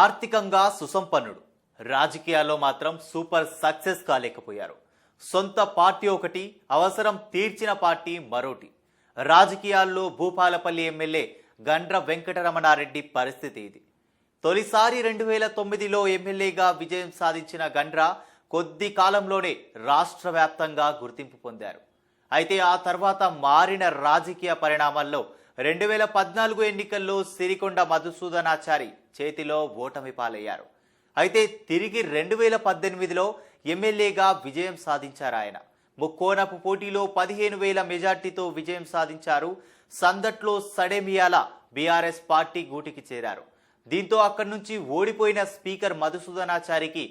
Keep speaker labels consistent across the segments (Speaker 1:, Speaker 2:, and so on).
Speaker 1: ఆర్థికంగా సుసంపన్నుడు. రాజకీయాల్లో మాత్రం సూపర్ సక్సెస్ కాలేకపోయారు. సొంత పార్టీ ఒకటి అవసరం తీర్చిన పార్టీ మరోటి. రాజకీయాల్లో భూపాలపల్లి ఎమ్మెల్యే గండ్ర వెంకటరమణారెడ్డి పరిస్థితి ఇది. తొలిసారి రెండు వేల తొమ్మిదిలో ఎమ్మెల్యేగా విజయం సాధించిన గండ్ర కొద్ది కాలంలోనే రాష్ట్ర వ్యాప్తంగా గుర్తింపు పొందారు. అయితే ఆ తర్వాత మారిన రాజకీయ పరిణామాల్లో రెండు వేల పద్నాలుగు ఎన్నికల్లో సిరికొండ మధుసూదనాచారి చేతిలో ఓటమి పాలయ్యారు. అయితే తిరిగి రెండు వేల పద్దెనిమిదిలో ఎమ్మెల్యేగా విజయం సాధించారు ఆయన. ముక్కోనపు పోటీలో పదిహేను వేల మెజార్టీతో విజయం సాధించారు సందట్లో సడేమియాల బీఆర్ఎస్ పార్టీ గూటికి చేరారు. దీంతో అక్కడి నుంచి ఓడిపోయిన స్పీకర్ మధుసూదనాచారికి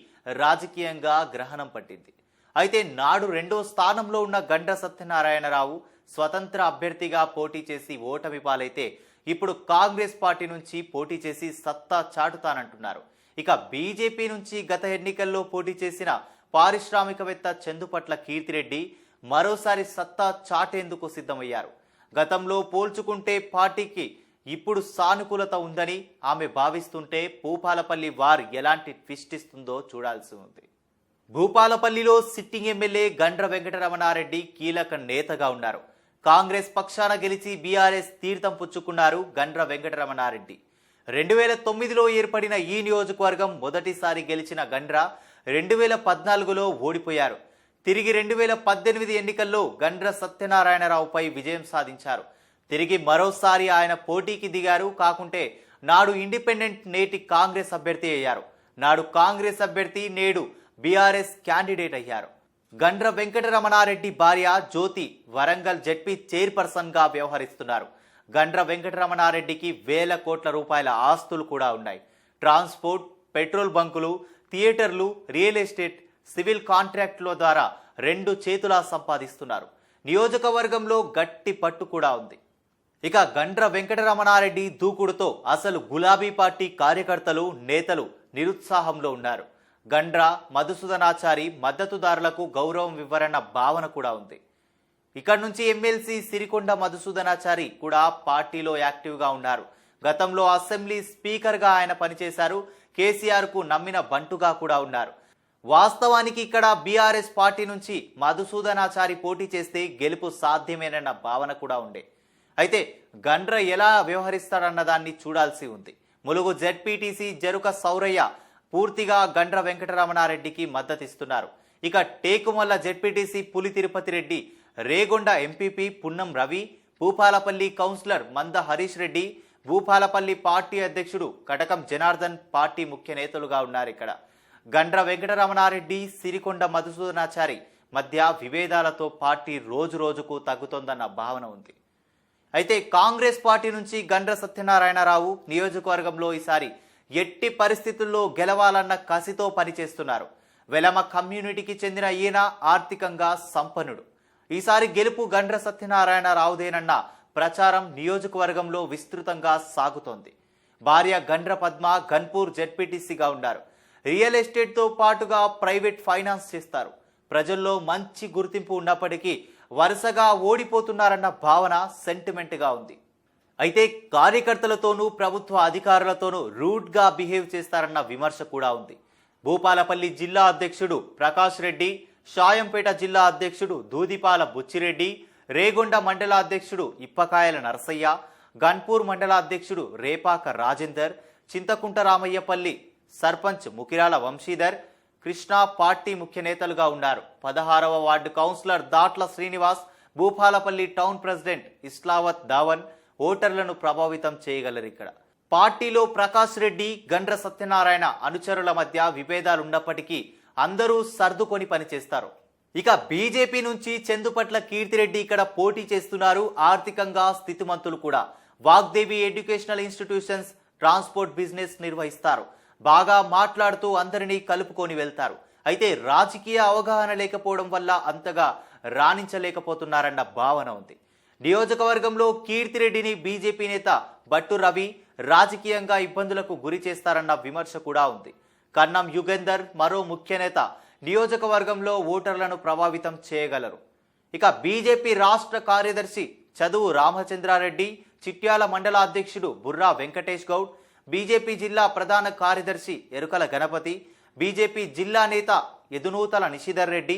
Speaker 1: రాజకీయంగా గ్రహణం పట్టింది. అయితే నాడు రెండో స్థానంలో ఉన్న గండ్ర సత్యనారాయణరావు స్వతంత్ర అభ్యర్థిగా పోటీ చేసి ఓటమి పాలైతే ఇప్పుడు కాంగ్రెస్ పార్టీ నుంచి పోటీ చేసి సత్తా చాటుతానంటున్నారు. ఇక బీజేపీ నుంచి గత ఎన్నికల్లో పోటీ చేసిన పారిశ్రామికవేత్త చందుపట్ల కీర్తిరెడ్డి మరోసారి సత్తా చాటేందుకు సిద్ధమయ్యారు. గతంలో పోల్చుకుంటే పార్టీకి ఇప్పుడు సానుకూలత ఉందని ఆమె భావిస్తుంటే భూపాలపల్లి వార్ ఎలాంటి ట్విస్ట్ ఇస్తుందో చూడాల్సి ఉంది. భూపాలపల్లిలో సిట్టింగ్ ఎమ్మెల్యే గండ్ర వెంకటరమణారెడ్డి కీలక నేతగా ఉన్నారు. కాంగ్రెస్ పక్షాన గెలిచి బీఆర్ఎస్ తీర్థం పుచ్చుకున్నారు గండ్ర వెంకటరమణారెడ్డి. రెండు వేల తొమ్మిదిలో ఏర్పడిన ఈ నియోజకవర్గం మొదటిసారి గెలిచిన గండ్ర రెండు వేల పద్నాలుగులో ఓడిపోయారు. తిరిగి రెండు వేల పద్దెనిమిది ఎన్నికల్లో గండ్ర సత్యనారాయణరావుపై విజయం సాధించారు. తిరిగి మరోసారి ఆయన పోటీకి దిగారు. కాకుంటే నాడు ఇండిపెండెంట్ నేటి కాంగ్రెస్ అభ్యర్థి అయ్యారు. నాడు కాంగ్రెస్ అభ్యర్థి నేడు బీఆర్ఎస్ క్యాండిడేట్ అయ్యారు. గండ్ర వెంకటరమణారెడ్డి భార్య జ్యోతి వరంగల్ జెడ్పీ చైర్పర్సన్గా వ్యవహరిస్తున్నారు. గండ్ర వెంకటరమణారెడ్డికి వేల కోట్ల రూపాయల ఆస్తులు కూడా ఉన్నాయి. ట్రాన్స్పోర్ట్ పెట్రోల్ బంకులు థియేటర్లు రియల్ ఎస్టేట్ సివిల్ కాంట్రాక్టుల ద్వారా రెండు చేతులా సంపాదిస్తున్నారు. నియోజకవర్గంలో గట్టి పట్టు కూడా ఉంది. ఇక గండ్ర వెంకటరమణారెడ్డి దూకుడుతో అసలు గులాబీ పార్టీ కార్యకర్తలు నేతలు నిరుత్సాహంలో ఉన్నారు. గండ్ర మధుసూదనాచారి మద్దతుదారులకు గౌరవం ఇవ్వరన్న భావన కూడా ఉంది. ఇక్కడ నుంచి ఎమ్మెల్సీ సిరికొండ మధుసూదనాచారి కూడా పార్టీలో యాక్టివ్గా ఉన్నారు. గతంలో అసెంబ్లీ స్పీకర్గా ఆయన పనిచేశారు. కేసీఆర్కు నమ్మిన బంటుగా కూడా ఉన్నారు. వాస్తవానికి ఇక్కడ బీఆర్ఎస్ పార్టీ నుంచి మధుసూదనాచారి పోటీ చేస్తే గెలుపు సాధ్యమేనన్న భావన కూడా ఉండే. అయితే గండ్ర ఎలా వ్యవహరిస్తాడన్న దాన్ని చూడాల్సి ఉంది. ములుగు జెడ్పీటీసీ జరుక సౌరయ్య పూర్తిగా గండ్ర వెంకటరమణారెడ్డికి మద్దతిస్తున్నారు. ఇక Tekumalla ZPTC Puli Tirupati Reddy Regonda MPP Punnam Ravi Bhupalpally councillor Manda Harish Reddy Bhupalpally party అధ్యక్షుడు కటకం జనార్దన్ పార్టీ ముఖ్య నేతలుగా ఉన్నారు ఇక్కడ. గండ్ర వెంకటరమణారెడ్డి సిరికొండ మధుసూదనాచారి మధ్య విభేదాలతో పార్టీ రోజు రోజుకు తగ్గుతోందన్న భావన ఉంది. అయితే కాంగ్రెస్ పార్టీ నుంచి గండ్ర సత్యనారాయణరావు నియోజకవర్గంలో ఈసారి ఎట్టి పరిస్థితుల్లో గెలవాలన్న కసితో పనిచేస్తున్నారు. వెలమ కమ్యూనిటీకి చెందిన ఈయన ఆర్థికంగా సంపన్నుడు. ఈసారి గెలుపు గండ్ర సత్యనారాయణరావుదేనన్న ప్రచారం నియోజకవర్గంలో విస్తృతంగా సాగుతోంది. భార్య గండ్ర పద్మ గన్పూర్ జెడ్పీటీసీగా ఉన్నారు. రియల్ ఎస్టేట్తో పాటుగా ప్రైవేట్ ఫైనాన్స్ చేస్తారు. ప్రజల్లో మంచి గుర్తింపు ఉన్నప్పటికీ వరుసగా ఓడిపోతున్నారన్న భావన సెంటిమెంట్గా ఉంది. అయితే కార్యకర్తలతోనూ ప్రభుత్వ అధికారులతోనూ రూడ్గా బిహేవ్ చేస్తారన్న విమర్శ కూడా ఉంది. భూపాలపల్లి జిల్లా అధ్యక్షుడు ప్రకాష్ రెడ్డి షాయంపేట జిల్లా అధ్యక్షుడు దూదిపాల బుచ్చిరెడ్డి రేగొండ మండల అధ్యక్షుడు ఇప్పకాయల నరసయ్య గన్పూర్ మండల అధ్యక్షుడు రేపాక రాజేందర్ చింతకుంట రామయ్యపల్లి సర్పంచ్ ముకిరాల వంశీధర్ కృష్ణా పార్టీ ముఖ్య నేతలుగా ఉన్నారు. పదహారవ ward councillor Datla Srinivas Bhupalpally town president Islavath Dhavan ఓటర్లను ప్రభావితం చేయగలరు ఇక్కడ. పార్టీలో ప్రకాష్ రెడ్డి గండ్ర సత్యనారాయణ అనుచరుల మధ్య విభేదాలు ఉన్నప్పటికీ అందరూ సర్దుకొని పనిచేస్తారు. ఇక బీజేపీ నుంచి చందుపట్ల కీర్తిరెడ్డి ఇక్కడ పోటీ చేస్తున్నారు. ఆర్థికంగా స్థితిమంతులు కూడా. Vagdevi educational institutions transport business నిర్వహిస్తారు. బాగా మాట్లాడుతూ అందరినీ కలుపుకొని వెళ్తారు. అయితే రాజకీయ అవగాహన లేకపోవడం వల్ల అంతగా రాణించలేకపోతున్నారన్న భావన ఉంది. నియోజకవర్గంలో కీర్తిరెడ్డిని బీజేపీ నేత బట్టు రవి రాజకీయంగా ఇబ్బందులకు గురి చేస్తారన్న విమర్శ కూడా ఉంది. కన్నం యుగేందర్ మరో ముఖ్య నేత నియోజకవర్గంలో ఓటర్లను ప్రభావితం చేయగలరు. ఇక బీజేపీ రాష్ట్ర కార్యదర్శి చదువు రామచంద్రారెడ్డి చిట్యాల మండల అధ్యక్షుడు బుర్రా వెంకటేష్ గౌడ్ బీజేపీ జిల్లా ప్రధాన కార్యదర్శి ఎరుకల గణపతి బీజేపీ జిల్లా నేత యదునూతల నిషిధర్ రెడ్డి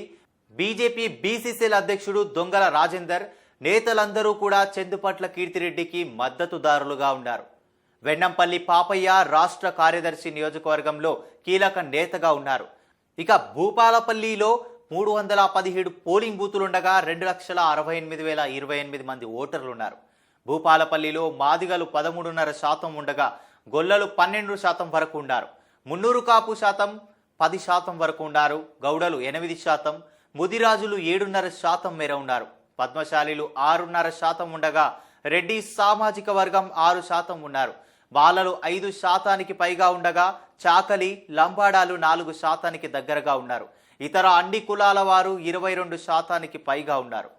Speaker 1: బీజేపీ బీసీసీఎల్ అధ్యక్షుడు దొంగల రాజేందర్ నేతలందరూ కూడా చందుపట్ల కీర్తిరెడ్డికి మద్దతుదారులుగా ఉన్నారు. వెన్నంపల్లి పాపయ్య రాష్ట్ర కార్యదర్శి నియోజకవర్గంలో కీలక నేతగా ఉన్నారు. ఇక భూపాలపల్లిలో మూడు వందల పదిహేడు పోలింగ్ బూతులుండగా రెండు లక్షల అరవై ఎనిమిది వేల ఇరవై ఎనిమిది మంది ఓటర్లు ఉన్నారు భూపాలపల్లిలో మాదిగలు పదమూడున్నర శాతం ఉండగా గొల్లలు పన్నెండు శాతం వరకు ఉన్నారు. మున్నూరు కాపు శాతం పది శాతం వరకు ఉన్నారు. గౌడలు ఎనిమిది శాతం ముదిరాజులు ఏడున్నర శాతం మేర ఉన్నారు. పద్మశాలిలు ఆరున్నర శాతం ఉండగా రెడ్డి సామాజిక వర్గం ఆరు శాతం ఉన్నారు. బాలలు ఐదు శాతానికి పైగా ఉండగా చాకలి లంబాడాలు నాలుగు శాతానికి దగ్గరగా ఉన్నారు. ఇతర అన్ని కులాల వారు ఇరవై రెండు శాతానికి పైగా ఉన్నారు.